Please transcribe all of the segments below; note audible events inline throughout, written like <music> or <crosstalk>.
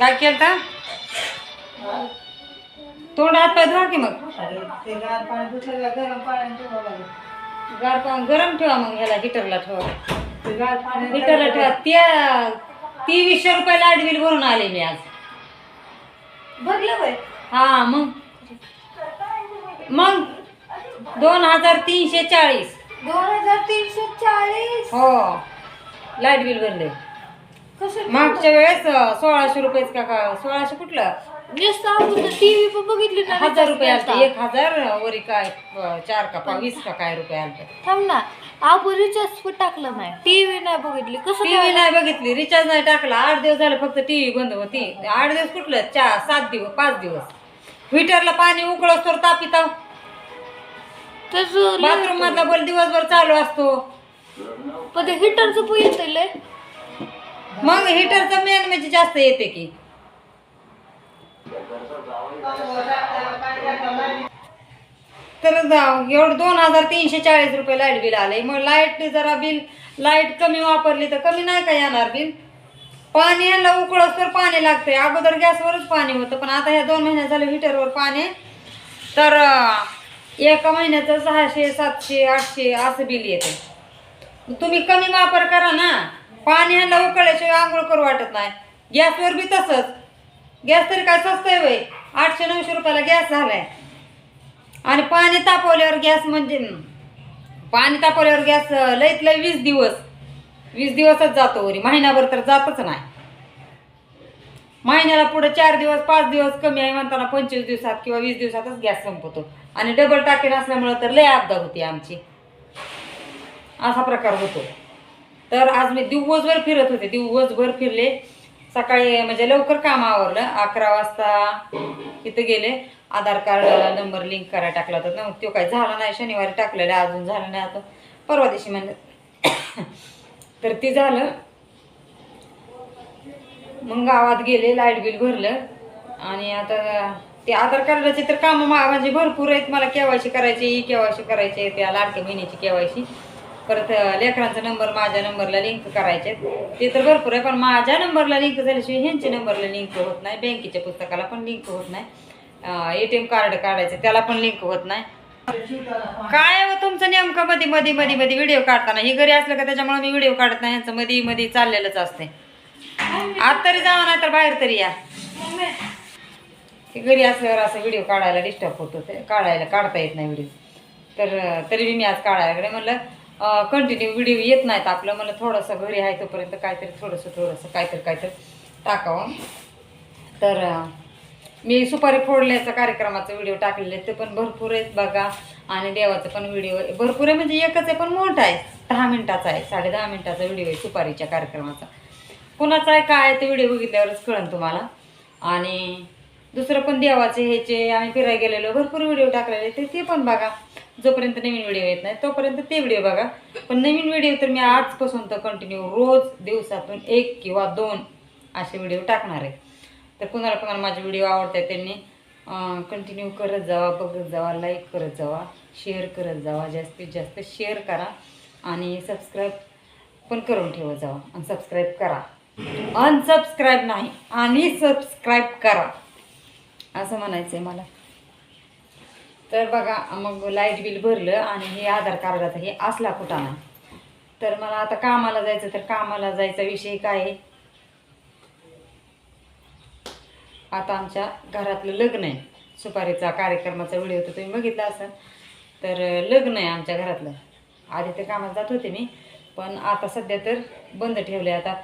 काय केलं तोंड हात पाय धुवा की मग? ते गार पाणी गरम पाणी ठेवावं लागेल. गार पाणी गरम ठेवा मग ह्याला हिटरला ठेवा. ते गार पाणी हिटरला ठेवा. त्या तेवीसशे रुपये लाइट बिल भरून आले मी आज. भरलं बाई हा मग? मग? दोन हजार तीनशे चाळीस. दोन हजार तीनशे चाळीस? हो. लाइट बिल भरले. मागच्या वेळेस अं, सोळाशे रुपयेच का का सोळाशे कुठलं? टीव्ही पण बघितली ना हजार रुपये आलते. एक हजार वरी काय अं, चार का पा- वीस का काय रुपये आलते. थांब ना आपण रिचार्ज पण टाकलं नाही. टीव्ही नाही बघितली. कसं टीव्ही नाही बघितली रिचार्ज नाही टाकला. आठ दिवस झाले फक्त टीव्ही बंद होती. आठ दिवस कुठलं? चार सात दिवस पाच दिवस. हिटरला पाणी उकळस तर तापिता त्याचं बाथरूम मधला बोल दिवसभर चालू असतो. पण ते हिटरचं पण येतं लय. मग हिटरचं मेन म्हणजे जास्त येते की. तर जाऊ एवढं दोन हजार तीनशे चाळीस रुपये लाइट बिल आले मग लाइट जरा बिल लाइट कमी वापरली तर कमी नाही का येणार बिल पाणी ह्याला उकळस तर पाणी लागतंय. अगोदर गॅसवरच पाणी होतं पण आता ह्या दोन महिन्यात झालं हिटरवर पाणी. तर एका महिन्याचं सहाशे सातशे आठशे असं बिल येते तुम्ही कमी वापर करा ना. पाणी ह्याला उकळल्याशिवाय आंघोळ करू वाटत नाही. गॅसवर बी तसंच. गॅस तरी काय स्वस्त आहे वय आठशे नऊशे रुपयाला गॅस झालाय. आणि पाणी तापवल्यावर गॅस म्हणजे पाणी तापवल्यावर गॅस लईत लई वीस दिवस. वीस दिवसच जातो वरी. महिनाभर तर जातच नाही. महिन्याला पुढे चार दिवस पाच दिवस कमी आहे म्हणताना पंचवीस दिवसात किंवा वीस दिवसातच गॅस संपतो. आणि डबल टाकी नसल्यामुळं तर लय आपदा होती आमची. असा प्रकार होतो. तर आज मी दिवसभर फिरत होते. दिवसभर फिरले. सकाळी म्हणजे लवकर काम आवरलं. अकरा वाजता तिथं गेले. आधार कार्डाला नंबर लिंक करायला टाकला होता. ना तो काय झाला नाही. शनिवारी टाकलेला अजून झालं नाही. आता परवा दिवशी म्हणजे <coughs> तर ते झालं. मग गावात गेले. लाइट बिल भरलं. आणि आता ते आधार कार्डाचे तर कामं मा- म्हणजे भरपूर आहेत. मला केवायसी करायची ई केवायसी करायची त्या लाडक्या महिन्याची केवायसी. परत लेकरांचा नंबर माझ्या नंबरला लिंक करायचे. ते तर भरपूर आहे पण माझ्या नंबरला लिंक झाल्याशिवाय ह्यांच्या नंबरला लिंक होत नाही. बँकेच्या पुस्तकाला पण लिंक होत नाही. ए टी एम कार्ड काढायचं त्याला पण लिंक होत नाही. काय हो तुमचं नेमकं? मध्ये मध्ये मध्ये मध्ये व्हिडिओ काढताना. ही घरी असलं का त्याच्यामुळे मी व्हिडिओ काढत नाही? ह्यांचं मध्ये मध्ये चाललेलंच असते आत तरी जावा नाही तर बाहेर तरी या. घरी असल्यावर असं व्हिडिओ काढायला डिस्टर्ब होतो ते काढायला काढता येत नाही व्हिडिओ तर तरी मी आज काढायला म्हणलं कंटिन्यू व्हिडिओ येत नाहीत आपलं. मला थोडंसं घरी आहे तोपर्यंत काहीतरी थोडंसं थोडंसं काहीतरी काहीतरी टाकावं. तर मी सुपारी फोडल्याचा कार्यक्रमाचा व्हिडिओ टाकलेले ते पण भरपूर आहेत बघा. आणि देवाचं पण व्हिडिओ भरपूर आहे म्हणजे एकच आहे पण मोठा आहे. दहा मिनटाचा आहे. साडे दहा मिनटाचा व्हिडिओ आहे सुपारीच्या कार्यक्रमाचा. कुणाचा आहे काय आहे ते व्हिडिओ बघितल्यावरच कळन तुम्हाला. आणि दुसरं पण देवाचे ह्याचे आम्ही फिरायला गेलेलो. भरपूर व्हिडिओ टाकलेले ते ते पण बघा. जोपर्यंत नवीन व्हिडिओ येत नाही तोपर्यंत ते व्हिडिओ बघा. पण नवीन व्हिडिओ तर मी आजपासून तर कंटिन्यू रोज दिवसातून एक किंवा दोन असे व्हिडिओ टाकणार आहे. तर कुणाला कुणाला माझे व्हिडिओ आवडतात त्यांनी कंटिन्यू करत जावा बघत जावा लाईक करत जावा शेअर करत जावा जास्तीत जास्त शेअर करा आणि सबस्क्राईब पण करून ठेवत जावा आणि सबस्क्राईब करा. अनसबस्क्राईब नाही आणि सबस्क्राईब करा. असं म्हणायचं आहे मला. तर बघा मग लाइट बिल भरलं आणि हे आधार कार्डाचं हे असला कुठाना तर मला आता कामाला जायचं तर कामाला जायचा विषय काय? आहे आता आमच्या घरातलं लग्न आहे. सुपारीचा कार्यक्रमाचा व्हिडिओ तर तुम्ही बघितला असाल. तर लग्न आहे आमच्या घरातलं. आधी तर कामात जात होते मी पण आता सध्या तर बंद ठेवले आता.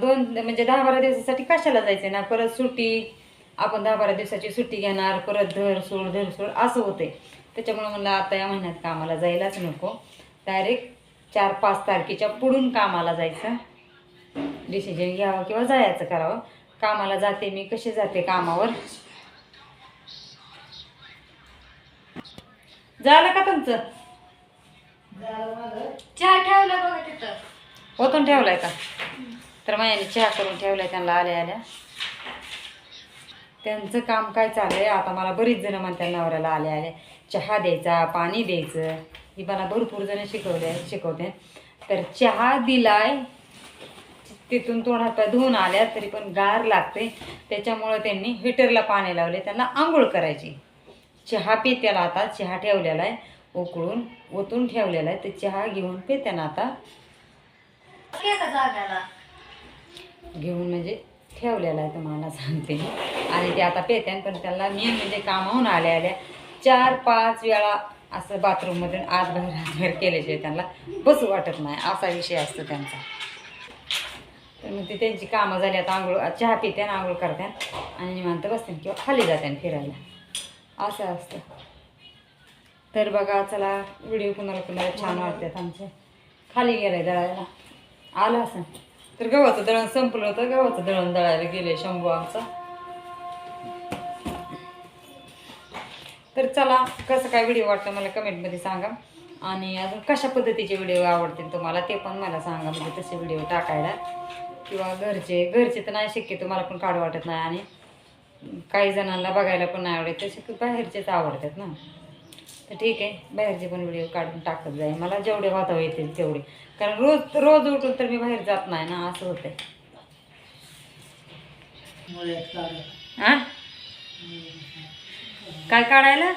दोन म्हणजे दहा बारा दिवसासाठी कशाला जायचं ना? परत सुट्टी आपण दहा बारा दिवसाची सुट्टी घेणार परत धर सोड धर सोड असं होते त्याच्यामुळे म्हणलं आता या महिन्यात कामाला जायलाच नको. डायरेक्ट चार पाच तारखेच्या पुढून कामाला जायचं. डिसिजन घ्यावं किंवा जायचं करावं. कामाला जाते मी कशी जाते कामावर? झालं का तुमचं? चहा ठेवला बघा तिथं. ओतून ठेवलाय का? तर माझ्याने चहा करून ठेवलाय त्यांना आल्या आल्या. त्यांचं काम काय चाललंय? आता मला बरीच जण म्हणतात नवऱ्याला आल्या आल्या चहा द्यायचा पाणी द्यायचं. ही मला भरपूर जण शिकवले शिकवते. तर चहा दिलाय. तिथून तोंड हातपाय धुवून आल्या तरी पण गार लागते. त्याच्यामुळे त्यांनी हिटरला पाणी लावले. त्यांना आंघोळ करायची. चहा पित्याला आता चहा ठेवलेला आहे. उकळून ओतून ठेवलेला आहे. ते चहा घेऊन पित्याना आता. घेऊन म्हणजे ठेवलेला आहे तुम्हाला सांगते. आणि ते आता पेत्यान पण त्याला मेन म्हणजे कामावून आल्या आल्या चार पाच वेळा असं बाथरूममधून आत बाहेर आत बाहेर केल्याशिवाय त्यांना बसू वाटत नाही असा विषय असतो त्यांचा. तर मग ती त्यांची कामं झाली आता आंघोळ चहा पित्यान आंघोळ करतात आणि निवांत बसत्यान किंवा खाली जातात फिरायला. असं असतं. तर बघा चला व्हिडिओ कुणाला कुणाला छान वाटतात आमचे. खाली गेलाय दळायला आलं असं तर गव्हाचं दळण संपलं होतं. गव्हाचं दळण दळायला गेले शंभू आमचा. तर चला कसं काय व्हिडिओ वाटतं मला कमेंटमध्ये सांगा. आणि अजून कशा पद्धतीचे व्हिडिओ आवडतील तुम्हाला ते पण मला सांगा. म्हणजे तसे व्हिडिओ टाकायला. किंवा घरचे घरचे तर नाही शक्यतो मला पण काढू वाटत नाही. आणि काही जणांना बघायला पण नाही आवडत तसे बाहेरचेच आवडतात ना. तर ठीक आहे बाहेरचे पण व्हिडिओ काढून टाकत जाईल मला जेवढे वाताव येतील तेवढे. कारण रोज रोज उठून तर मी बाहेर जात नाही ना असं होतंय. हा? काय काढायला?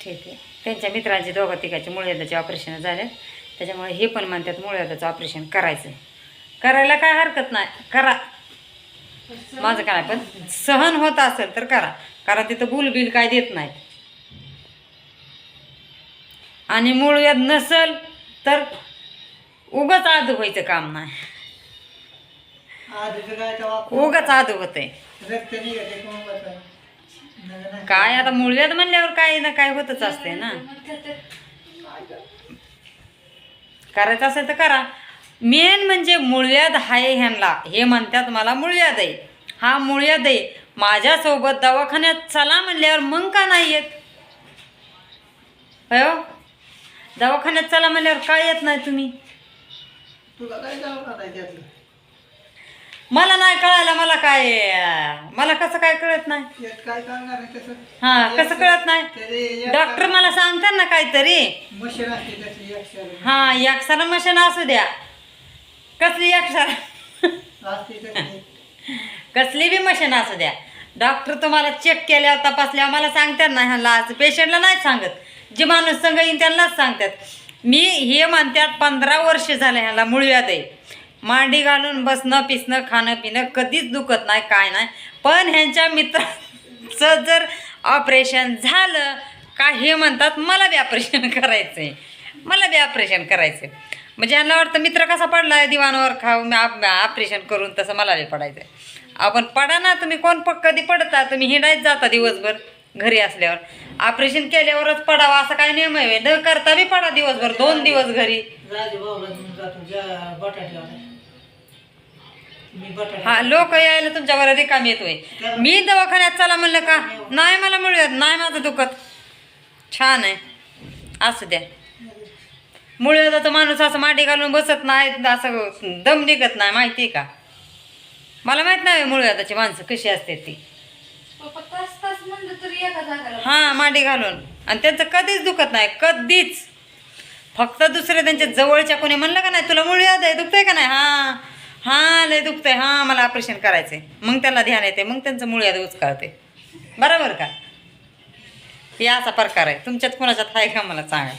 ठीक आहे. त्यांच्या मित्रांचे दोघा तिघाचे मुळव्याधाचे ऑपरेशन झाले. त्याच्यामुळे हे पण म्हणतात मुळव्याधाचं ऑपरेशन करायचं करायला काय हरकत नाही. करा. माझं काय पण सहन होत असेल तर करा. कारण तिथं बुलबिल काय देत नाहीत आणि मूळव्याध नसल तर उगाच आदू व्हायचं काम नाही. उगाच आदू होतंय. काय आता मूळव्याध म्हणल्यावर काय ना काय होतच असते ना. करायचं असेल तर करा. मेन म्हणजे मूळव्याध आहे ह्यांना. हे म्हणतात मला मूळव्याध आहे. हा मूळव्याध आहे. माझ्यासोबत दवाखान्यात चला म्हणल्यावर मग का नाही येत? अयो दवाखान्यात चला म्हणल्यावर काय येत नाही तुम्ही? मला नाही कळायला मला काय मला कसं काय कळत नाही? हा कसं कळत नाही? डॉक्टर मला सांगतात ना काहीतरी. हा यक्षाला मशीन असू द्या. कसली यक्षाला त्याची <laughs> कसली बी मशीन असू द्या. डॉक्टर तुम्हाला चेक केल्यावर तपासल्यावर मला सांगतात ना ह्याला पेशंटला नाही सांगत. जे माणूस संघ येईन त्यांनाच सांगतात. मी हे म्हणतात पंधरा वर्ष झालं ह्याला मुळव्यात आहे. मांडी घालून बसणं पिसणं खाणं पिणं कधीच दुखत नाही काय नाही. पण ह्यांच्या मित्राचं जर ऑपरेशन झालं का हे म्हणतात मला बी ऑपरेशन करायचं आहे मला बी ऑपरेशन करायचं आहे म्हणजे ह्यांना वाटतं मित्र कसा पडला आहे दिवाणावर खाऊ ऑपरेशन करून तसं मला बी पडायचं आहे आपण पडा ना तुम्ही कोण प कधी पडता? तुम्ही हिंडायच जाता दिवसभर घरी असल्यावर. ऑपरेशन केल्यावरच पडावा असं काही नियम आहे? न करता बी पडा दिवसभर दोन दिवस घरी. हा लोक यायला तुमच्यावर रिकाम येतोय. मी दवाखान्यात चला म्हणलं का? नाही मला मिळत नाही माझं दुखत. छान आहे. असू द्या. मुळव्याधाचा माणूस असं माटी घालून बसत नाही असं दम निघत नाही माहिती आहे का? मला माहीत नाही मुळव्याधाची माणसं कशी असते ती. हा मांडी घालून. आणि त्यांचं कधीच दुखत नाही कधीच. फक्त दुसरे त्यांच्या जवळच्या कोणी म्हणलं का नाही तुला मुळ याद आहे दुखतंय का नाही? हा हा लय दुखतंय. हा मला ऑपरेशन करायचंय. मग त्याला ध्यान येते मग त्यांचं मुळ याद उचकाळते. बरोबर का? हे असा प्रकार आहे. तुमच्यात कोणाच्यात आहे का मला सांगा?